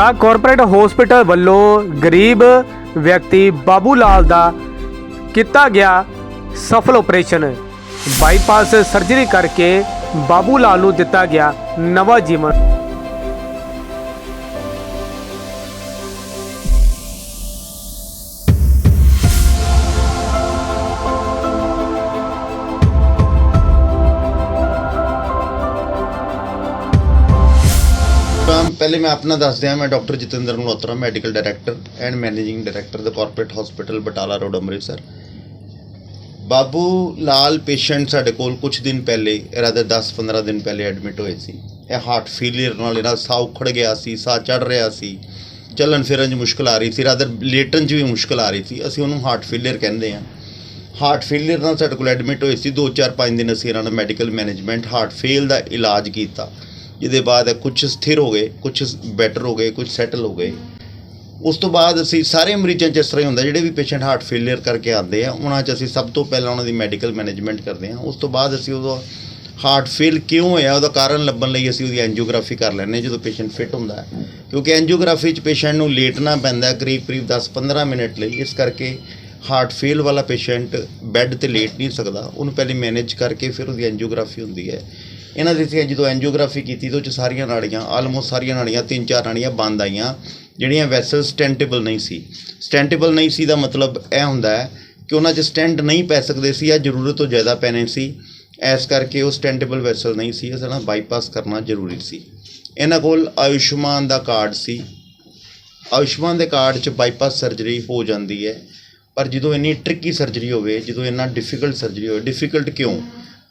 ਦਾ corporate hospital ਵੱਲੋਂ ਗਰੀਬ ਵਿਅਕਤੀ ਬਾਬੂ ਲਾਲ ਦਾ ਕੀਤਾ ਗਿਆ ਸਫਲ ਆਪਰੇਸ਼ਨ ਬਾਈਪਾਸ ਸਰਜਰੀ ਕਰਕੇ ਬਾਬੂ ਲਾਲ ਨੂੰ ਦਿੱਤਾ ਗਿਆ ਨਵਾਂ ਜੀਵਨ। ਪਹਿਲੇ ਮੈਂ ਆਪਣਾ ਦੱਸ ਦਿਆਂ, ਮੈਂ doctor Jatinder Malhotra medical director and managing director the corporate hospital Batala road Amritsar. Babu Lal patient ਸਾਡੇ ਕੋਲ ਕੁਝ ਦਿਨ ਪਹਿਲੇ ਰਾਦਰ 10-15 ਦਿਨ ਪਹਿਲੇ ਐਡਮਿਟ ਹੋਏ ਸੀ। ਇਹ ਹਾਰਟ ਫੇਲਿਅਰ ਨਾਲ ਇਹਨਾਂ ਸਾਹ ਉਖੜ ਗਿਆ ਸੀ, ਸਾਹ ਚੜ ਰਿਹਾ ਸੀ, ਚੱਲਣ ਫਿਰਨ 'ਚ ਮੁਸ਼ਕਲ ਆ ਰਹੀ ਸੀ ਰਾਦਰ ਲੇਟਣ 'ਚ ਵੀ ਮੁਸ਼ਕਲ ਆ ਰਹੀ ਸੀ। ਅਸੀਂ ਉਹਨੂੰ ਹਾਰਟ ਫੇਲਿਅਰ ਕਹਿੰਦੇ ਹਾਂ। ਹਾਰਟ ਫੇਲਿਅਰ ਨਾਲ ਸਾਡੇ ਕੋਲ ਐਡਮਿਟ ਹੋਏ ਸੀ 2-4-5 ਦਿਨ ਅਸੀਂ ਇਹਨਾਂ ਦਾ ਮੈਡੀਕਲ ਮੈਨੇਜਮੈਂਟ ਹਾਰਟ ਫੇਲ ਦਾ ਇਲਾਜ ਕੀਤਾ। ਜਿਹਦੇ ਬਾਅਦ ਕੁਝ ਸਥਿਰ ਹੋ ਗਏ ਕੁਝ ਬੈਟਰ ਹੋ ਗਏ ਕੁਝ ਸੈਟਲ ਹੋ ਗਏ। ਉਸ ਤੋਂ ਬਾਅਦ ਅਸੀਂ ਸਾਰੇ ਮਰੀਜ਼ਾਂ 'ਚ ਇਸ ਤਰ੍ਹਾਂ ਹੀ ਹੁੰਦਾ, ਜਿਹੜੇ ਵੀ ਪੇਸ਼ੈਂਟ ਹਾਰਟ ਫੇਲਿਅਰ ਕਰਕੇ ਆਉਂਦੇ ਆ, ਉਹਨਾਂ 'ਚ ਅਸੀਂ ਸਭ ਤੋਂ ਪਹਿਲਾਂ ਉਹਨਾਂ ਦੀ ਮੈਡੀਕਲ ਮੈਨੇਜਮੈਂਟ ਕਰਦੇ ਹਾਂ। ਉਸ ਤੋਂ ਬਾਅਦ ਅਸੀਂ ਉਹਦਾ ਹਾਰਟ ਫੇਲ ਕਿਉਂ ਹੋਇਆ, ਉਹਦਾ ਕਾਰਨ ਲੱਭਣ ਲਈ ਅਸੀਂ ਉਹਦੀ ਐਂਜੀਓਗ੍ਰਾਫੀ ਕਰ ਲੈਂਦੇ ਹਾਂ, ਜਦੋਂ ਪੇਸ਼ੈਂਟ ਫਿਟ ਹੁੰਦਾ ਕਿਉਂਕਿ ਐਂਜੀਓਗ੍ਰਾਫੀ 'ਚ ਪੇਸ਼ੈਂਟ ਨੂੰ ਲੇਟਣਾ ਪੈਂਦਾ, ਕਰੀਬ ਕਰੀਬ 10-15 ਮਿੰਟ ਲਈ। ਇਸ ਕਰਕੇ ਹਾਰਟ ਫੇਲ ਵਾਲਾ ਪੇਸ਼ੈਂਟ ਬੈੱਡ ਤੇ ਲੇਟ ਨਹੀਂ ਸਕਦਾ। ਉਹਨੂੰ ਪਹਿਲੇ ਮੈਨੇਜ ਕਰਕੇ ਫਿਰ ਉਹਦੀ ਐਂਜੀਓਗ੍ਰਾਫੀ ਹੁੰਦੀ ਹੈ। ਇਹਨਾਂ ਦੇ ਅਸੀਂ ਜਦੋਂ ਐਂਜੀਓਗ੍ਰਾਫੀ ਕੀਤੀ ਤਾਂ ਉਹ 'ਚ ਸਾਰੀਆਂ ਨਾੜੀਆਂ ਆਲਮੋਸਟ ਸਾਰੀਆਂ ਨਾੜੀਆਂ, ਤਿੰਨ ਚਾਰ ਨਾੜੀਆਂ ਬੰਦ ਆਈਆਂ, ਜਿਹੜੀਆਂ ਵੈਸਲ ਸਟੈਂਟੇਬਲ ਨਹੀਂ ਸੀ। ਸਟੈਂਟੇਬਲ ਨਹੀਂ ਸੀ ਦਾ ਮਤਲਬ ਇਹ ਹੁੰਦਾ ਹੈ ਕਿ ਉਹਨਾਂ 'ਚ ਸਟੈਂਟ ਨਹੀਂ ਪੈ ਸਕਦੇ ਸੀ ਜਾਂ ਜ਼ਰੂਰਤ ਤੋਂ ਜ਼ਿਆਦਾ ਪੈਣੇ ਸੀ। ਇਸ ਕਰਕੇ ਉਹ ਸਟੈਂਟੇਬਲ ਵੈਸਲ ਨਹੀਂ ਸੀ, ਇਸ ਨਾਲ ਬਾਈਪਾਸ ਕਰਨਾ ਜ਼ਰੂਰੀ ਸੀ। ਇਹਨਾਂ ਕੋਲ ਆਯੁਸ਼ਮਾਨ ਦਾ ਕਾਰਡ ਸੀ। ਆਯੁਸ਼ਮਾਨ ਦੇ ਕਾਰਡ 'ਚ ਬਾਈਪਾਸ ਸਰਜਰੀ ਹੋ ਜਾਂਦੀ ਹੈ, ਪਰ ਜਦੋਂ ਇੰਨੀ ਟ੍ਰਿਕੀ ਸਰਜਰੀ ਹੋਵੇ, ਜਦੋਂ ਇੰਨਾ ਡਿਫਿਕਲਟ ਸਰਜਰੀ ਹੋਵੇ ਡਿਫਿਕਲਟ ਕਿਉਂ?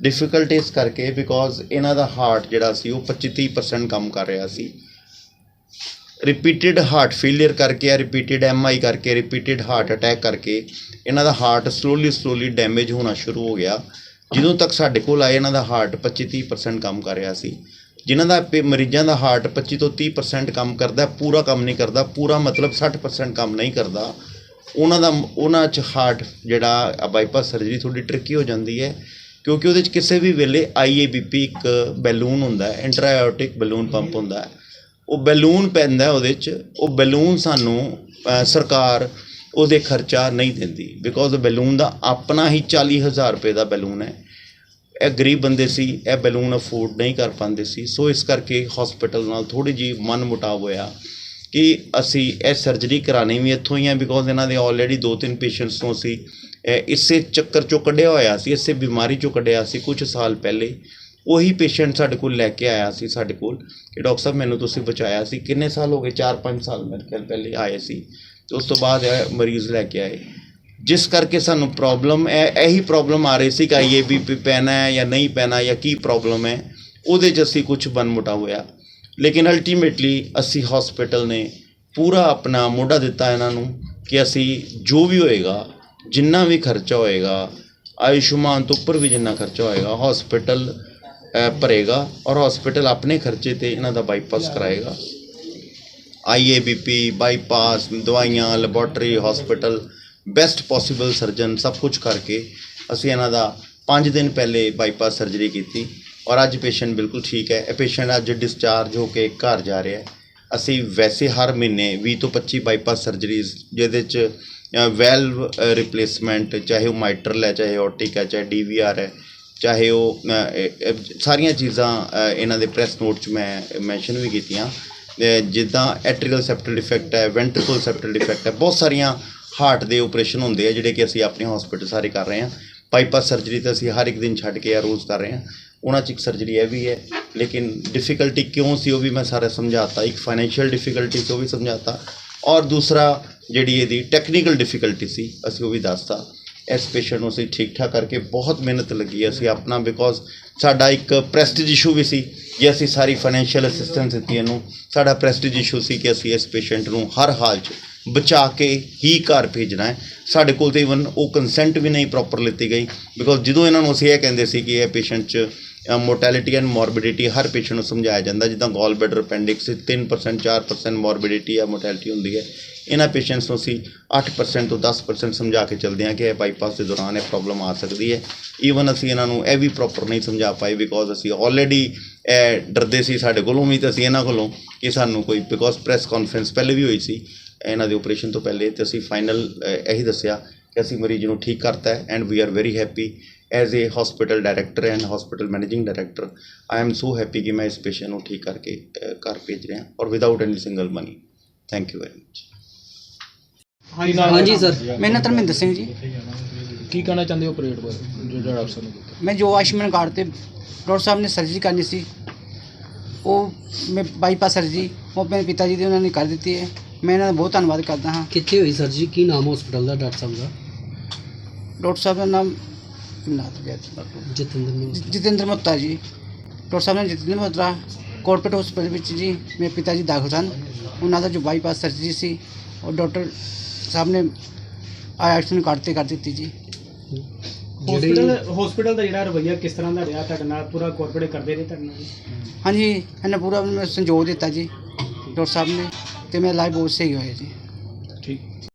ਡਿਫਿਕਲਟ ਇਸ ਕਰਕੇ ਬਿਕੋਜ਼ ਇਹਨਾਂ ਦਾ ਹਾਰਟ ਜਿਹੜਾ ਸੀ ਉਹ 25-30% ਕੰਮ ਕਰ ਰਿਹਾ ਸੀ। ਰਿਪੀਟਿਡ ਹਾਰਟ ਫੇਲਿਅਰ ਕਰਕੇ ਜਾਂ ਰਿਪੀਟਿਡ ਐਮਆਈ ਕਰਕੇ ਰਿਪੀਟਿਡ ਹਾਰਟ ਅਟੈਕ ਕਰਕੇ ਇਹਨਾਂ ਦਾ ਹਾਰਟ ਸਲੋਲੀ ਸਲੋਲੀ ਡੈਮੇਜ ਹੋਣਾ ਸ਼ੁਰੂ ਹੋ ਗਿਆ। ਜਦੋਂ ਤੱਕ ਸਾਡੇ ਕੋਲ ਆਏ, ਇਹਨਾਂ ਦਾ ਹਾਰਟ 25-30% ਕੰਮ ਕਰ ਰਿਹਾ ਸੀ। ਜਿਨ੍ਹਾਂ ਦਾ ਪੇ- ਮਰੀਜ਼ਾਂ ਦਾ ਹਾਰਟ 25 ਤੋਂ 30% ਕੰਮ ਕਰਦਾ, ਪੂਰਾ ਕੰਮ ਨਹੀਂ ਕਰਦਾ, ਪੂਰਾ ਮਤਲਬ 60% ਕੰਮ ਨਹੀਂ ਕਰਦਾ। ਉਹਨਾਂ ਦਾ ਉਹਨਾਂ 'ਚ ਹਾਰਟ ਜਿਹੜਾ ਬਾਈਪਾਸ ਸਰਜਰੀ ਥੋੜੀ ਟ੍ਰਿਕੀ ਹੋ ਜਾਂਦੀ ਹੈ। ਕਿਉਂਕਿ ਉਹਦੇ 'ਚ ਕਿਸੇ ਵੀ ਵੇਲੇ ਆਈਏਬੀਪੀ ਇੱਕ ਬੈਲੂਨ ਹੁੰਦਾ ਹੈ ਇੰਟਰਾਇਓਟਿਕ ਬੈਲੂਨ ਪੰਪ ਹੁੰਦਾ ਹੈ। ਉਹ ਬੈਲੂਨ ਪੈਂਦਾ ਉਹਦੇ 'ਚ, ਉਹ ਬੈਲੂਨ ਸਾਨੂੰ ਸਰਕਾਰ ਉਹਦੇ ਖਰਚਾ ਨਹੀਂ ਦਿੰਦੀ ਬਿਕੋਜ਼ ਬੈਲੂਨ ਦਾ ਆਪਣਾ ਹੀ 40000 ਰੁਪਏ ਦਾ ਬੈਲੂਨ ਹੈ। ਇਹ ਗਰੀਬ ਬੰਦੇ ਸੀ, ਇਹ ਬੈਲੂਨ ਅਫੋਰਡ ਨਹੀਂ ਕਰ ਪਾਉਂਦੇ ਸੀ। ਸੋ ਇਸ ਕਰਕੇ ਹਸਪੀਟਲ ਨਾਲ ਥੋੜੀ ਜੀ ਮਨ ਮੁਟਾਵ ਹੋਇਆ ਕਿ ਅਸੀਂ ਇਹ ਸਰਜਰੀ ਕਰਾਣੀ ਵੀ ਇੱਥੋਂ ਹੀ ਹੈ ਬਿਕੋਜ਼ ਇਹਨਾਂ ਦੇ ਆਲਰੇਡੀ ਦੋ ਤਿੰਨ ਪੇਸ਼ੈਂਟਸ ਤੋਂ ਅਸੀਂ ਇਸੇ ਚੱਕਰ ਚੋਂ ਕੱਢਿਆ ਹੋਇਆ ਸੀ, ਇਸੇ ਬਿਮਾਰੀ ਚੋਂ ਕੱਢਿਆ ਸੀ ਕੁਝ ਸਾਲ ਪਹਿਲੇ। ਉਹੀ ਪੇਸ਼ੈਂਟ ਸਾਡੇ ਕੋਲ ਲੈ ਕੇ ਆਇਆ ਸੀ, ਸਾਡੇ ਕੋਲ, ਕਿ ਡਾਕਟਰ ਸਾਹਿਬ ਮੈਨੂੰ ਤੁਸੀਂ ਬਚਾਇਆ ਸੀ। ਕਿੰਨੇ ਸਾਲ ਹੋ ਗਏ? 4-5 ਸਾਲ ਮੇਰੇ ਖਿਆਲ ਪਹਿਲੇ ਆਏ ਸੀ। ਤੇ ਉਸ ਤੋਂ ਬਾਅਦ ਇਹ ਮਰੀਜ਼ ਲੈ ਕੇ ਆਏ। ਜਿਸ ਕਰਕੇ ਸਾਨੂੰ ਪ੍ਰੋਬਲਮ ਇਹ, ਇਹੀ ਪ੍ਰੋਬਲਮ ਆ ਰਹੀ ਸੀ ਕਿ ਆਈਏਬੀਪੀ ਪੈਣਾ ਹੈ ਜਾਂ ਨਹੀਂ ਪੈਣਾ ਜਾਂ ਕੀ ਪ੍ਰੋਬਲਮ ਹੈ, ਉਹਦੇ 'ਚ ਅਸੀਂ ਕੁਝ ਬਨਮੁਟਾ ਹੋਇਆ। ਲੇਕਿਨ ਅਲਟੀਮੇਟਲੀ ਅਸੀਂ ਹਸਪੀਟਲ ਨੇ ਪੂਰਾ ਆਪਣਾ ਮੋਢਾ ਦਿੱਤਾ ਇਹਨਾਂ ਨੂੰ ਕਿ ਅਸੀਂ ਜੋ ਵੀ ਹੋਏਗਾ ਜਿੰਨਾ ਵੀ ਖਰਚਾ ਹੋਏਗਾ, ਆਯੁਸ਼ਮਾਨ ਤੋਂ ਉੱਪਰ ਵੀ ਜਿੰਨਾ ਖਰਚਾ ਹੋਏਗਾ ਹਸਪੀਟਲ ਭਰੇਗਾ ਔਰ ਹਸਪੀਟਲ ਆਪਣੇ ਖਰਚੇ ਤੇ ਇਹਨਾਂ ਦਾ ਬਾਈਪਾਸ ਕਰਾਏਗਾ। ਆਈਏਬੀਪੀ ਬਾਈਪਾਸ ਦਵਾਈਆਂ laboratory hospital best possible surgeon ਸਭ ਕੁਝ ਕਰਕੇ ਅਸੀਂ ਇਹਨਾਂ ਦਾ 5 ਦਿਨ ਪਹਿਲੇ ਬਾਈਪਾਸ ਸਰਜਰੀ ਕੀਤੀ ਔਰ ਅੱਜ ਪੇਸ਼ੈਂਟ ਬਿਲਕੁਲ ਠੀਕ ਹੈ। ਇਹ ਪੇਸ਼ੈਂਟ ਅੱਜ ਡਿਸਚਾਰਜ ਹੋ ਕੇ ਘਰ ਜਾ ਰਿਹਾ ਹੈ। ਅਸੀਂ ਵੈਸੇ ਹਰ ਮਹੀਨੇ 20 ਤੋਂ 25 ਬਾਈਪਾਸ ਸਰਜਰੀਜ਼ ਜਿਹਦੇ ਚ ਵੈਲਵ ਰਿਪਲੇਸਮੈਂਟ ਚਾਹੇ ਉਹ ਮਾਈਟਰਲ ਹੈ ਚਾਹੇ ਓਟਿਕ ਹੈ, ਚਾਹੇ ਡੀਵੀਆਰ ਹੈ, ਚਾਹੇ ਉਹ ਸਾਰੀਆਂ ਚੀਜ਼ਾਂ ਇਹਨਾਂ ਦੇ ਪ੍ਰੈਸ ਨੋਟ 'ਚ ਮੈਂ ਮੈਂਸ਼ਨ ਵੀ ਕੀਤੀਆਂ। ਜਿੱਦਾਂ ਐਟਰੀਕਲ ਸੈਪਟਲ ਡਿਫੈਕਟ ਹੈ ਵੈਂਟ੍ਰਿਕਲ ਸੈਪਟਲ ਡਿਫੈਕਟ ਹੈ, ਬਹੁਤ ਸਾਰੀਆਂ ਹਾਰਟ ਦੇ ਆਪਰੇਸ਼ਨ ਹੁੰਦੇ ਆ, ਜਿਹੜੇ ਕਿ ਅਸੀਂ ਆਪਣੇ ਹਸਪੀਟਲ ਸਾਰੇ ਕਰ ਰਹੇ ਹਾਂ। ਬਾਈਪਾਸ ਸਰਜਰੀ ਤਾਂ ਅਸੀਂ ਹਰ ਇੱਕ ਦਿਨ ਛੱਡ ਕੇ ਆ ਰੋਜ਼ ਕਰ ਰਹੇ ਹਾਂ। ਉਹਨਾਂ 'ਚ ਇੱਕ ਸਰਜਰੀ ਇਹ ਵੀ ਹੈ ਲੇਕਿਨ ਡਿਫਿਕਲਟੀ ਕਿਉਂ ਸੀ ਉਹ ਵੀ ਮੈਂ ਸਾਰਾ ਸਮਝਾਤਾ ਇੱਕ ਫਾਈਨੈਂਸ਼ੀਅਲ ਡਿਫਿਕਲਟੀ ਸੀ ਉਹ ਵੀ ਸਮਝਾਤਾ ਔਰ ਦੂਸਰਾ ਜਿਹੜੀ ਇਹਦੀ ਟੈਕਨੀਕਲ ਡਿਫਿਕਲਟੀ ਸੀ ਅਸੀਂ ਉਹ ਵੀ ਦੱਸਤਾ ਇਸ ਪੇਸ਼ੈਂਟ ਨੂੰ ਅਸੀਂ ਠੀਕ ਠਾਕ ਕਰਕੇ ਬਹੁਤ ਮਿਹਨਤ ਲੱਗੀ ਅਸੀਂ ਆਪਣਾ ਬਿਕੋਜ਼ ਸਾਡਾ ਇੱਕ ਪ੍ਰੈਸਟੀਜ ਇਸ਼ੂ ਵੀ ਸੀ ਜੇ ਅਸੀਂ ਸਾਰੀ ਫਾਈਨੈਂਸ਼ੀਅਲ ਅਸਿਸਟੈਂਸ ਦਿੱਤੀ ਇਹਨੂੰ ਸਾਡਾ ਪ੍ਰੈਸਟੀਜ ਇਸ਼ੂ ਸੀ ਕਿ ਅਸੀਂ ਇਸ ਪੇਸ਼ੈਂਟ ਨੂੰ ਹਰ ਹਾਲ 'ਚ ਬਚਾ ਕੇ ਹੀ ਘਰ ਭੇਜਣਾ ਹੈ ਸਾਡੇ ਕੋਲ ਤੇ ਇਵਨ ਉਹ ਕੰਸੈਂਟ ਵੀ ਨਹੀਂ ਪ੍ਰੋਪਰ ਲਿੱਤੀ ਗਈ ਬਿਕੋਜ਼ ਜਦੋਂ ਇਹਨਾਂ ਨੂੰ ਅਸੀਂ ਇਹ ਕਹਿੰਦੇ ਸੀ ਕਿ ਇਹ ਪੇਸ਼ੈਂਟ 'ਚ ਮੋਰਟੈਲਿਟੀ ਐਂਡ ਮੋਰਬਿਡਿਟੀ ਹਰ ਪੇਸ਼ੈਂਟ ਨੂੰ ਸਮਝਾਇਆ ਜਾਂਦਾ, ਜਿੱਦਾਂ ਗੋਲ ਬੈਡਰ ਅਪੈਂਡਿਕਸ 3% 4% ਮੋਰਬਿਡਿਟੀ ਜਾਂ ਮੋਰਟੈਲਿਟੀ ਹੁੰਦੀ ਹੈ। ਇਹਨਾਂ ਪੇਸ਼ੈਂਟਸ ਨੂੰ ਅਸੀਂ 8% ਤੋਂ 10% ਸਮਝਾ ਕੇ ਚੱਲਦੇ ਹਾਂ ਕਿ ਇਹ ਬਾਈਪਾਸ ਦੇ ਦੌਰਾਨ ਇਹ ਪ੍ਰੋਬਲਮ ਆ ਸਕਦੀ ਹੈ। ਈਵਨ ਅਸੀਂ ਇਹਨਾਂ ਨੂੰ ਇਹ ਵੀ ਪ੍ਰੋਪਰ ਨਹੀਂ ਸਮਝਾ ਪਾਏ ਬਿਕੋਜ਼ ਅਸੀਂ ਆਲਰੇਡੀ ਡਰਦੇ ਸੀ ਸਾਡੇ ਕੋਲੋਂ ਵੀ ਤੇ ਅਸੀਂ ਇਹਨਾਂ ਕੋਲੋਂ ਕਿ ਸਾਨੂੰ ਕੋਈ ਬਿਕੋਜ਼ ਪ੍ਰੈਸ ਕਾਨਫਰੰਸ ਪਹਿਲੇ ਵੀ ਹੋਈ ਸੀ, ਇਹਨਾਂ ਦੇ ਆਪਰੇਸ਼ਨ ਤੋਂ ਪਹਿਲੇ ਤੇ ਅਸੀਂ ਫਾਈਨਲ ਇਹੀ ਦੱਸਿਆ ਕਿ ਅਸੀਂ ਮਰੀਜ਼ ਨੂੰ ਠੀਕ ਕਰਤਾ and we are very happy as a hospital director and hospital managing director I am so happy ਕਿ ਮੈਂ ਇਸ ਪੇਸ਼ੈਂਟ ਨੂੰ ਠੀਕ ਕਰਕੇ ਘਰ ਭੇਜ ਰਿਹਾ ਔਰ without any single money thank you very much ਹਾਂਜੀ ਸਰ ਮੇਰਾ ਨਾਮ ਧਰਮਿੰਦਰ ਸਿੰਘ ਜੀ ਕੀ ਕਹਿਣਾ ਚਾਹੁੰਦੇ ਹੋ ਆਪਰੇਟ ਬਾਰੇ? ਜਿਹੜਾ ਡਾਕਟਰ ਸਾਹਿਬ ਨੇ ਕੀਤਾ ਮੈਂ ਜੋ ਆਯੁਸ਼ਮਾਨ ਕਾਰਡ ਤੇ ਡਾਕਟਰ ਸਾਹਿਬ ਨੇ ਸਰਜਰੀ ਕਰਨੀ ਸੀ ਉਹ ਮੈਂ ਬਾਈਪਾਸ ਸਰਜਰੀ ਉਹ ਮੇਰੇ ਪਿਤਾ ਜੀ ਦੀ ਉਹਨਾਂ ਨੇ ਕਰ ਦਿੱਤੀ ਹੈ ਮੈਂ ਇਹਨਾਂ ਦਾ ਬਹੁਤ ਧੰਨਵਾਦ ਕਰਦਾ ਹਾਂ ਕਿੱਥੇ ਹੋਈ ਸਰਜਰੀ ਕੀ ਨਾਮ ਹਸਪੀਟਲ ਦਾ ਡਾਕਟਰ ਸਾਹਿਬ ਦਾ ਡਾਕਟਰ ਸਾਹਿਬ ਦਾ ਨਾਮ ਨਾਮ ਗਿਆ ਡਾਕਟਰ ਜਤਿੰਦਰ ਨੂੰ ਜਤਿੰਦਰ ਮੋਤਾ ਜੀ ਡਾਕਟਰ ਸਾਹਿਬ ਨੇ ਜਤਿੰਦਰ ਮੋਤਾ ਕਾਰਪੋਰੇਟ ਹਸਪੀਟਲ ਵਿੱਚ ਜੀ ਮੇਰੇ ਪਿਤਾ ਜੀ ਦਾਖਲ ਸਨ ਉਹਨਾਂ ਦਾ ਜੋ ਬਾਈਪਾਸ ਸਰਜਰੀ ਸੀ ਉਹ ਡਾਕਟਰ ਸਾਹਿਬ ਨੇ ਆਯੁਸ਼ਮਾਨ ਕਾਰਡ ਤੇ ਕਰ ਦਿੱਤੀ ਜੀ ਜਿਹੜੀ ਹਸਪੀਟਲ ਦਾ ਜਿਹੜਾ ਰਵਈਆ ਕਿਸ ਤਰ੍ਹਾਂ ਦਾ ਰਿਹਾ ਤੁਹਾਡੇ ਨਾਲ ਪੂਰਾ ਕੋਆਪਰੇਟ ਕਰਦੇ ਰਹੇ ਤੁਹਾਡੇ ਨਾਲ ਜੀ? ਹਾਂਜੀ ਇਹਨਾਂ ਪੂਰਾ ਮੈਨੂੰ ਸੰਜੋਗ ਦਿੱਤਾ ਜੀ ਡਾਕਟਰ ਸਾਹਿਬ ਨੇ ਤੇ ਮੇਰਾ ਇਲਾਜ ਬਹੁਤ ਸਹੀ ਹੋਇਆ ਜੀ। ਠੀਕ।